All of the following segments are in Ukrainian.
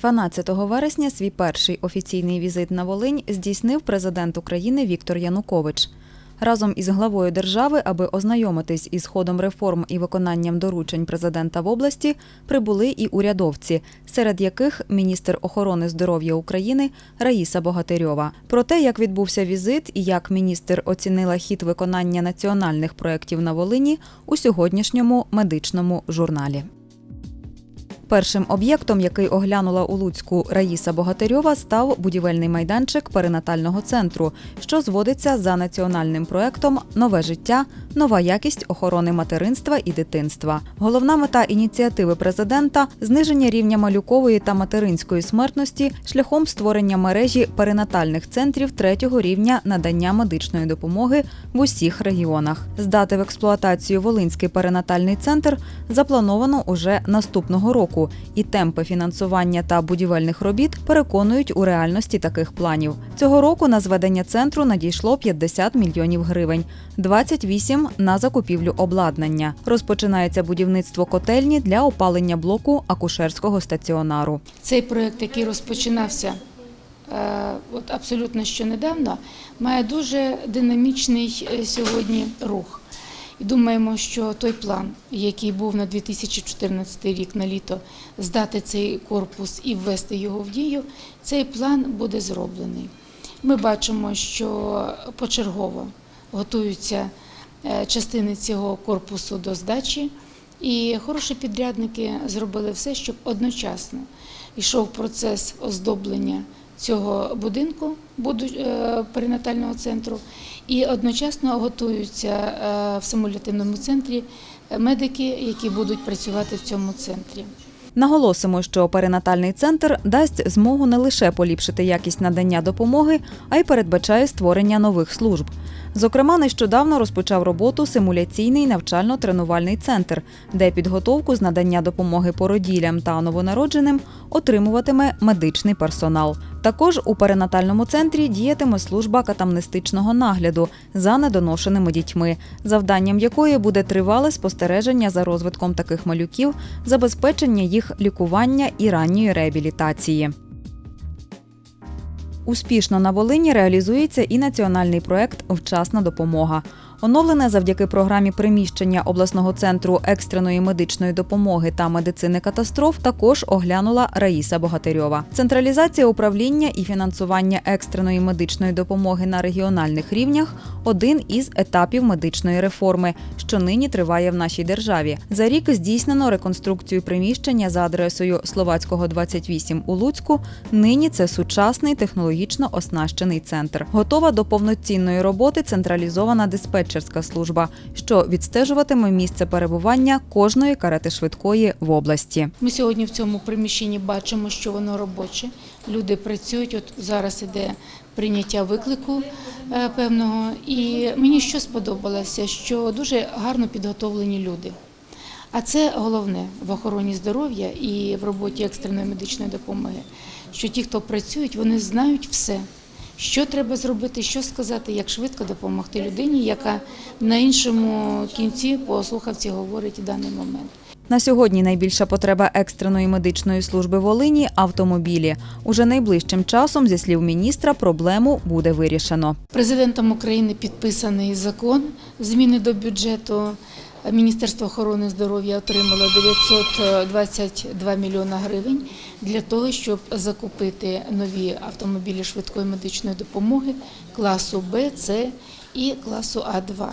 12 вересня свій перший офіційний візит на Волинь здійснив президент України Віктор Янукович. Разом із главою держави, аби ознайомитись із ходом реформ і виконанням доручень президента в області, прибули і урядовці, серед яких міністр охорони здоров'я України Раїса Богатирьова. Про те, як відбувся візит і як міністр оцінила хід виконання національних проєктів на Волині у сьогоднішньому медичному журналі. Першим об'єктом, який оглянула у Луцьку Раїса Богатирьова, став будівельний майданчик перинатального центру, що зводиться за національним проектом Нове життя, нова якість охорони материнства і дитинства. Головна мета ініціативи президента зниження рівня малюкової та материнської смертності шляхом створення мережі перинатальних центрів третього рівня надання медичної допомоги в усіх регіонах. Здати в експлуатацію Волинський перинатальний центр заплановано уже наступного року, і темпи фінансування та будівельних робіт переконують у реальності таких планів. Цього року на зведення центру надійшло 50 мільйонів гривень, 28 – на закупівлю обладнання. Розпочинається будівництво котельні для опалення блоку акушерського стаціонару. Цей проєкт, який розпочинався е, от абсолютно що недавно, має дуже динамічний е, сьогодні рух. І думаємо, що той план, який був на 2014 рік на літо, здати цей корпус і ввести його в дію, цей план буде зроблений. Ми бачимо, що почергово готуються е, частини цього корпусу до здачі. І хороші підрядники зробили все, щоб одночасно йшов процес оздоблення цього будинку е, перинатального центру, і одночасно готуються е, в симулятивному центрі е, медики, які будуть працювати в цьому центрі. Наголосимо, що перинатальний центр дасть змогу не лише поліпшити якість надання допомоги, а й передбачає створення нових служб. Зокрема, нещодавно розпочав роботу симуляційний навчально-тренувальний центр, де підготовку з надання допомоги породіллям та новонародженим отримуватиме медичний персонал. Також у перинатальному центрі діятиме служба катамнестичного нагляду за недоношеними дітьми, завданням якої буде тривале спостереження за розвитком таких малюків, забезпечення їх лікування і ранньої реабілітації. Успішно на Волині реалізується і національний проект Вчасна допомога. Оновлене завдяки програмі приміщення обласного центру екстреної медичної допомоги та медицини катастроф також оглянула Раїса Богатирьова. Централізація управління і фінансування екстреної медичної допомоги на регіональних рівнях один із етапів медичної реформи, що нині триває в нашій державі. За рік здійснено реконструкцію приміщення за адресою Словацького 28 у Луцьку. Нині це сучасний технологічно оснащений центр. Готова до повноцінної роботи централізована диспетчерська служба, що відстежуватиме місце перебування кожної карети швидкої в області. Ми сьогодні в цьому приміщенні бачимо, що воно робоче. Люди працюють. От зараз іде прийняття виклику е, певного. І мені що сподобалося, що дуже гарно підготовлені люди. А це головне в охороні здоров'я і в роботі екстреної медичної допомоги. Що ті, хто працюють, вони знають все, що треба зробити, що сказати, як швидко допомогти людині, яка на іншому кінці по слухавці говорить в даний момент. На сьогодні найбільша потреба екстреної медичної служби Волині автомобілі. Уже найближчим часом, зі слів міністра, проблему буде вирішено. Президентом України підписаний закон зміни до бюджету. Міністерство охорони здоров'я отримало 922 мільйона гривень для того, щоб закупити нові автомобілі швидкої медичної допомоги класу Б, С і класу А2.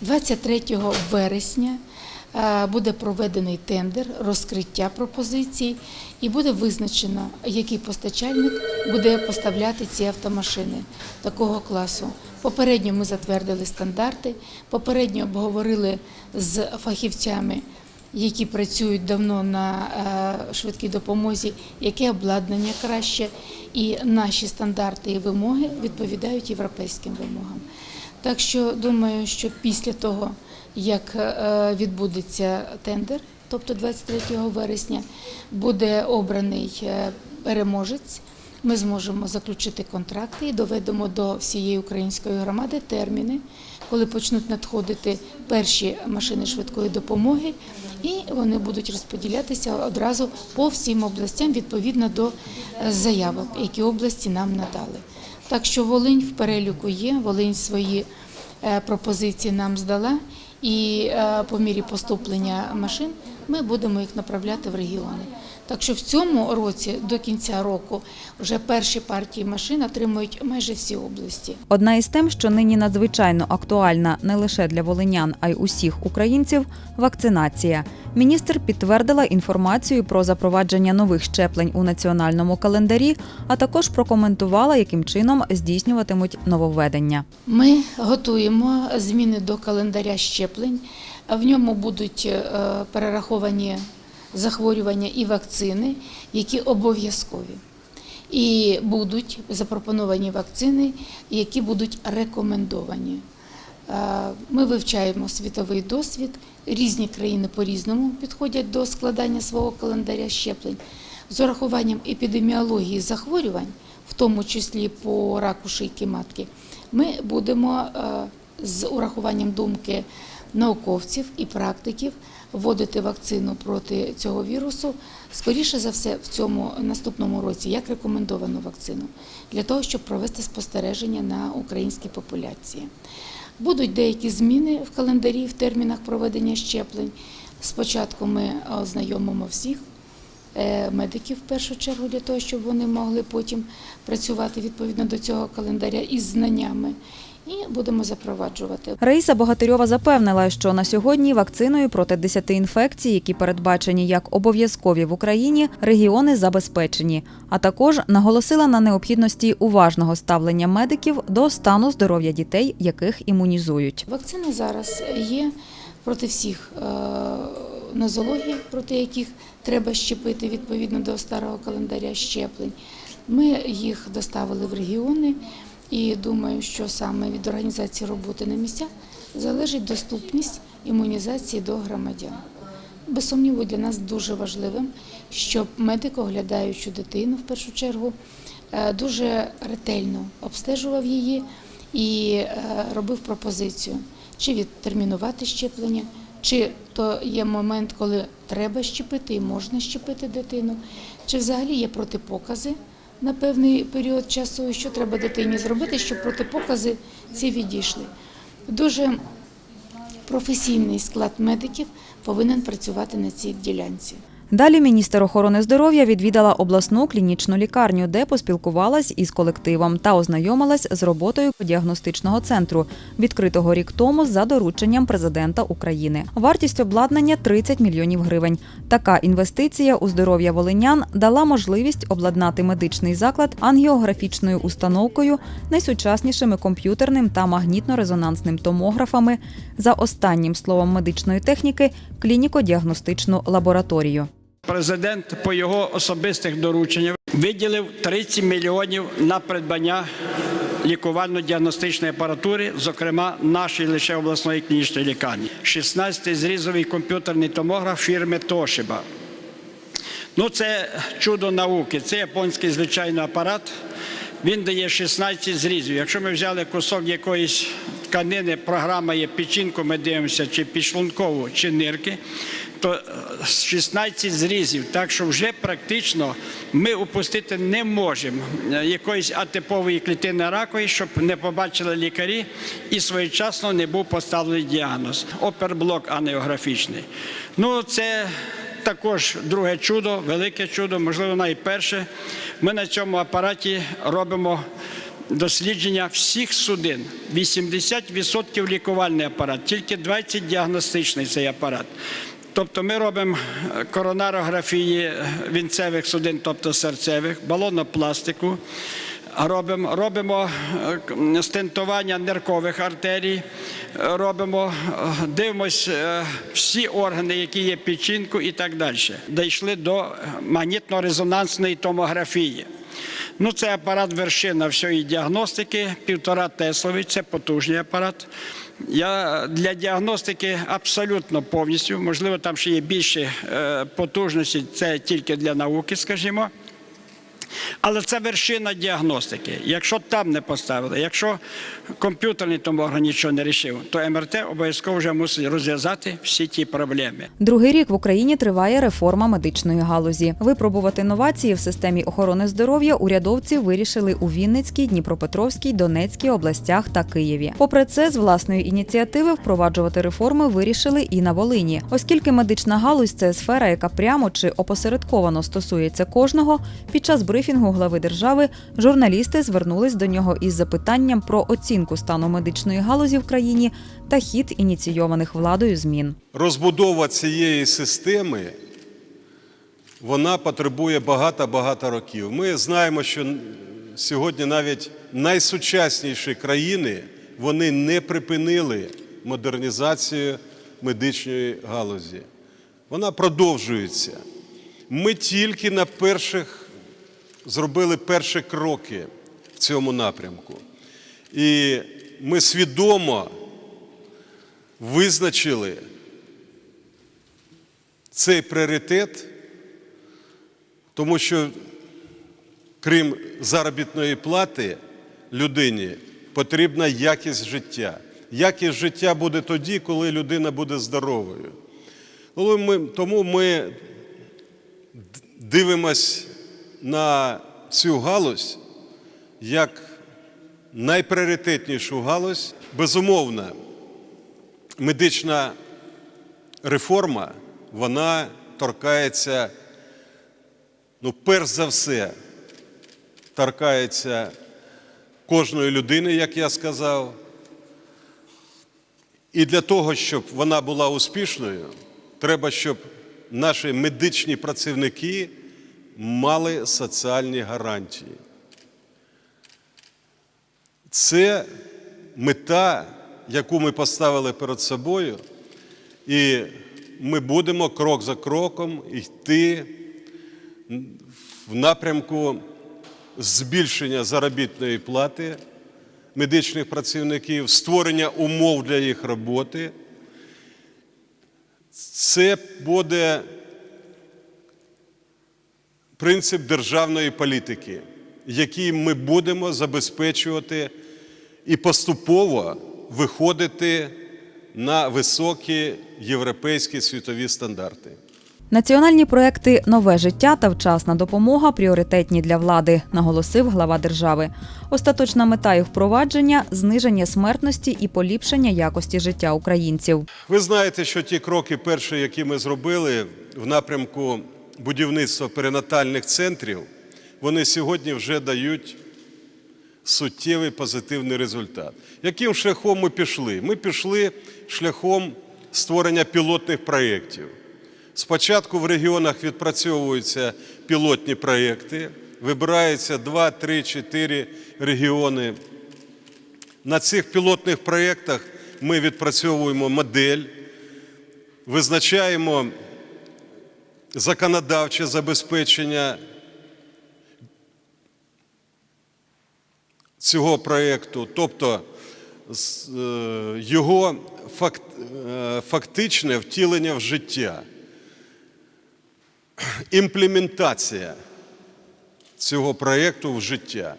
23 вересня буде проведений тендер, розкриття пропозицій і буде визначено, який постачальник буде поставляти ці автомашини такого класу. Попередньо ми затвердили стандарти, попередньо обговорили з фахівцями, які працюють давно на е, швидкій допомозі, яке обладнання краще, і наші стандарти і вимоги відповідають європейським вимогам. Так що думаю, що після того, як е, відбудеться тендер, тобто 23 вересня, буде обраний е, переможець. ми зможемо заключити контракти і доведемо до всієї української громади терміни, коли почнуть надходити перші машини швидкої допомоги, і вони будуть розподілятися одразу по всім областям відповідно до е, заявок, які області нам надали. Так що Волинь в переліку є, Волинь свої пропозиції нам здала, і е, по мірі поступлення машин ми будемо їх направляти в регіони. Так що в цьому році до кінця року вже перші партії машин отримують майже всі області. Одна із тем, що нині надзвичайно актуальна не лише для волинян, а й усіх українців вакцинація. Міністр підтвердила інформацію про запровадження нових щеплень у національному календарі, а також прокоментувала, яким чином здійснюватимуть нововведення. Ми готуємо зміни до календаря щеплень. В ньому будуть е, перераховані захворювання і вакцини, які обов'язкові. І будуть запропоновані вакцини, які будуть рекомендовані. Е, Ми вивчаємо світовий досвід. Різні країни по-різному підходять до складання свого календаря щеплень. З урахуванням епідеміології захворювань, в тому числі по раку шийки матки, ми будемо е, з урахуванням думки науковців і практиків вводити вакцину проти цього вірусу, скоріше за все, в цьому наступному році, як рекомендовану вакцину, для того, щоб провести спостереження на українській популяції. Будуть деякі зміни в календарі в термінах проведення щеплень. Спочатку ми ознайомимо всіх е, медиків в першу чергу для того, щоб вони могли потім працювати відповідно до цього календаря із знаннями. І будемо запроваджувати. Раїса Богатирьова запевнила, що на сьогодні вакциною проти 10 інфекцій, які передбачені як обов'язкові в Україні, регіони забезпечені. А також наголосила на необхідності уважного ставлення медиків до стану здоров'я дітей, яких імунізують. Вакцини зараз є проти всіх е, нозологій, проти яких треба щепити відповідно до старого календаря щеплень. Ми їх доставили в регіони і думаю, що саме від організації роботи на місцях залежить доступність імунізації до громадян. Без сумніву для нас дуже важливим, щоб медик, оглядаючи дитину в першу чергу, е, дуже ретельно обстежував її і е, робив пропозицію, чи відтермінувати щеплення, чи то є момент, коли треба щепити і можна щепити дитину, чи взагалі є протипокази на певний період часу, що треба дитині зробити, щоб протипокази ці відійшли. Дуже професійний склад медиків повинен працювати на цій ділянці. Далі міністр охорони здоров'я відвідала обласну клінічну лікарню, де поспілкувалась із колективом та ознайомилась з роботою діагностичного центру, відкритого рік тому за дорученням президента України. Вартість обладнання 30 мільйонів гривень. Така інвестиція у здоров'я волинян дала можливість обладнати медичний заклад ангіографічною установкою, найсучаснішими комп'ютерним та магнітно-резонансним томографами. За останнім словом медичної техніки клініко-діагностичну лабораторію. Президент по його особистих дорученнях виділив 30 мільйонів на придбання лікувально-діагностичної апаратури, зокрема нашої лише обласної клінічної лікарні. 16-й зрізовий комп'ютерний томограф фірми Тошиба. Ну, це чудо науки. Це японський звичайний апарат. Він дає 16 зрізів. Якщо ми взяли кусок якоїсь тканини, програма є печінку, ми дивимося, чи підшлункову, чи нирки, то е, 16 зрізів. Так що вже практично ми упустити не можемо е, якоїсь атипової клітини ракової, щоб не побачили лікарі і своєчасно не був поставлений діагноз. Оперблок анеографічний. Ну, це також друге чудо, велике чудо, можливо, найперше. Ми на цьому апараті робимо дослідження всіх судин. 80% лікувальний апарат, тільки 20% діагностичний цей апарат. Тобто ми робимо е, коронарографії вінцевих судин, тобто серцевих, балонопластику, робимо, робимо е, стентування ниркових артерій, робимо, е, дивимось е, всі органи, які є печінку і так далі. Дійшли до магнітно-резонансної томографії. Ну, це апарат вершина всієї діагностики, півтора Тесловий, це потужний апарат. Я для діагностики абсолютно повністю, можливо, там ще є більше е, потужності, це тільки для науки, скажімо. Але це вершина діагностики. Якщо там не поставили, якщо комп'ютерний томограф нічого не рішив, то МРТ обов'язково вже мусить розв'язати всі ті проблеми. Другий рік в Україні триває реформа медичної галузі. Випробувати новації в системі охорони здоров'я урядовці вирішили у Вінницькій, Дніпропетровській, Донецькій областях та Києві. Попри це, з власної ініціативи впроваджувати реформи вирішили і на Волині, оскільки медична галузь це сфера, яка прямо чи опосередковано стосується кожного. Під час брифінгу глави держави журналісти звернулись до нього із запитанням про оцінку стану медичної галузі в країні та хід ініційованих владою змін. Розбудова цієї системи вона потребує багато-багато років. Ми знаємо, що сьогодні навіть найсучасніші країни вони не припинили модернізацію медичної галузі. Вона продовжується. Ми тільки на перших зробили перші кроки в цьому напрямку. І ми свідомо визначили цей пріоритет, тому що крім заробітної плати людині потрібна якість життя. Якість життя буде тоді, коли людина буде здоровою. Тому ми дивимось на цю галузь як найпріоритетнішу галузь. Безумовно, медична реформа, вона торкається, ну, перш за все, торкається кожної людини, як я сказав. І для того, щоб вона була успішною, треба, щоб наші медичні працівники мали соціальні гарантії. Це мета, яку ми поставили перед собою, і ми будемо крок за кроком йти в напрямку збільшення заробітної плати медичних працівників, створення умов для їх роботи. Це буде принцип державної політики, який ми будемо забезпечувати і поступово виходити на високі європейські світові стандарти. Національні проекти Нове життя та вчасна допомога пріоритетні для влади, наголосив глава держави. Остаточна мета їх впровадження зниження смертності і поліпшення якості життя українців. Ви знаєте, що ті кроки перші, які ми зробили в напрямку будівництва перинатальних центрів, вони сьогодні вже дають суттєвий позитивний результат. Яким шляхом ми пішли? Ми пішли шляхом створення пілотних проєктів. Спочатку в регіонах відпрацьовуються пілотні проєкти, вибираються 2, 3, 4 регіони. На цих пілотних проєктах ми відпрацьовуємо модель, визначаємо законодавче забезпечення цього проєкту, тобто е, його е, фактичне втілення в життя, імплементація цього проєкту в життя.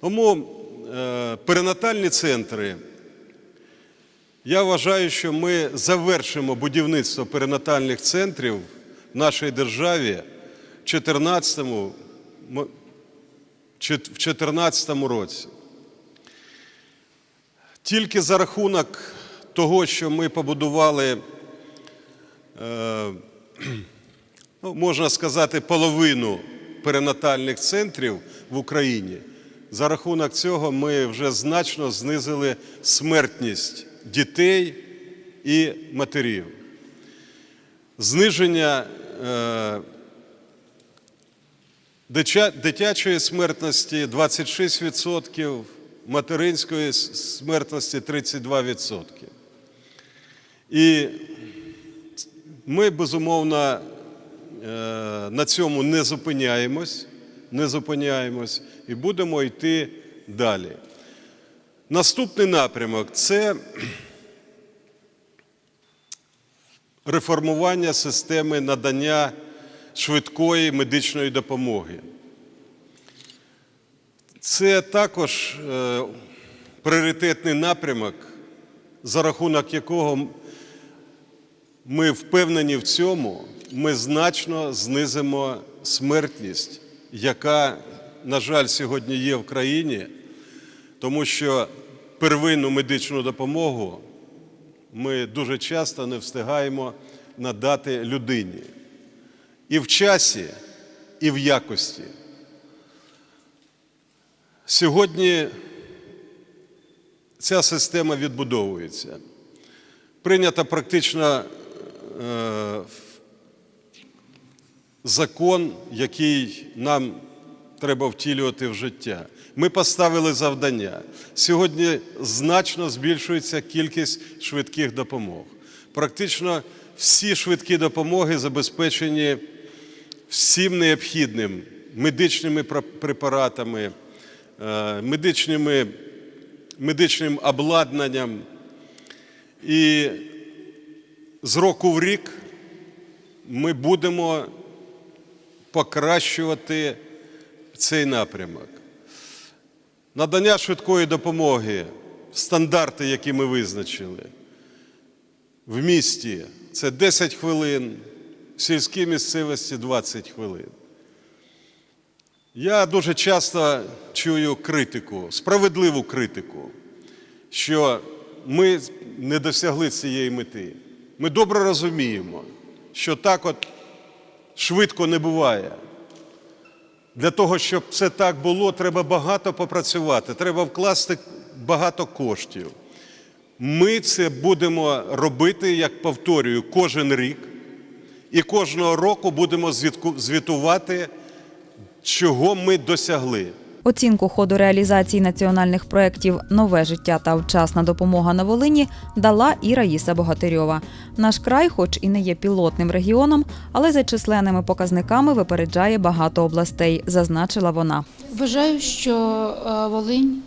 Тому е, перинатальні центри, я вважаю, що ми завершимо будівництво перинатальних центрів нашій державі в 2014 в 2014 році. Тільки за рахунок того, що ми побудували, е, ну, можна сказати, половину перинатальних центрів в Україні, за рахунок цього ми вже значно знизили смертність дітей і матерів. Зниження е, дитячої смертності 26%, материнської смертності 32%. І ми, безумовно, е, на цьому не зупиняємось, не зупиняємось і будемо йти далі. Наступний напрямок це реформування системи надання швидкої медичної допомоги. Це також е, пріоритетний напрямок, за рахунок якого ми впевнені в цьому, ми значно знизимо смертність, яка, на жаль, сьогодні є в країні, тому що первинну медичну допомогу ми дуже часто не встигаємо надати людині і в часі, і в якості. Сьогодні ця система відбудовується. Прийнято практично е, закон, який нам треба втілювати в життя. Ми поставили завдання. Сьогодні значно збільшується кількість швидких допомог. Практично всі швидкі допомоги забезпечені всім необхідним медичними препаратами, е, медичними, медичним обладнанням. І з року в рік ми будемо покращувати цей напрямок. Надання швидкої допомоги, стандарти, які ми визначили, в місті це 10 хвилин, в сільській місцевості 20 хвилин. Я дуже часто чую критику, справедливу критику, що ми не досягли цієї мети. Ми добре розуміємо, що так от швидко не буває. Для того, щоб це так було, треба багато попрацювати, треба вкласти багато коштів. Ми це будемо робити, як повторюю, кожен рік. І кожного року будемо звітувати, чого ми досягли. Оцінку ходу реалізації національних проєктів Нове життя та вчасна допомога на Волині дала і Раїса Богатирьова. Наш край, хоч і не є пілотним регіоном, але за численними показниками випереджає багато областей, зазначила вона. Вважаю, що е, Волинь,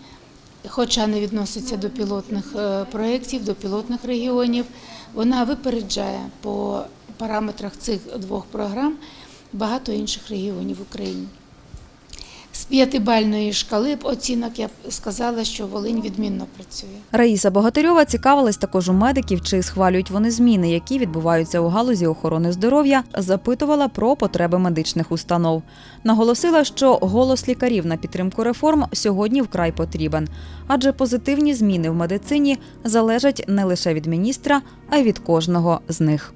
хоча не відноситься до пілотних е, проєктів, до пілотних регіонів, вона випереджає по параметрах цих двох програм багато інших регіонів в Україні. З п'ятибальної шкали оцінок я б сказала, що Волинь відмінно працює. Раїса Богатирьова цікавилась також у медиків, чи схвалюють вони зміни, які відбуваються у галузі охорони здоров'я. Запитувала про потреби медичних установ. Наголосила, що голос лікарів на підтримку реформ сьогодні вкрай потрібен, адже позитивні зміни в медицині залежать не лише від міністра, а й від кожного з них.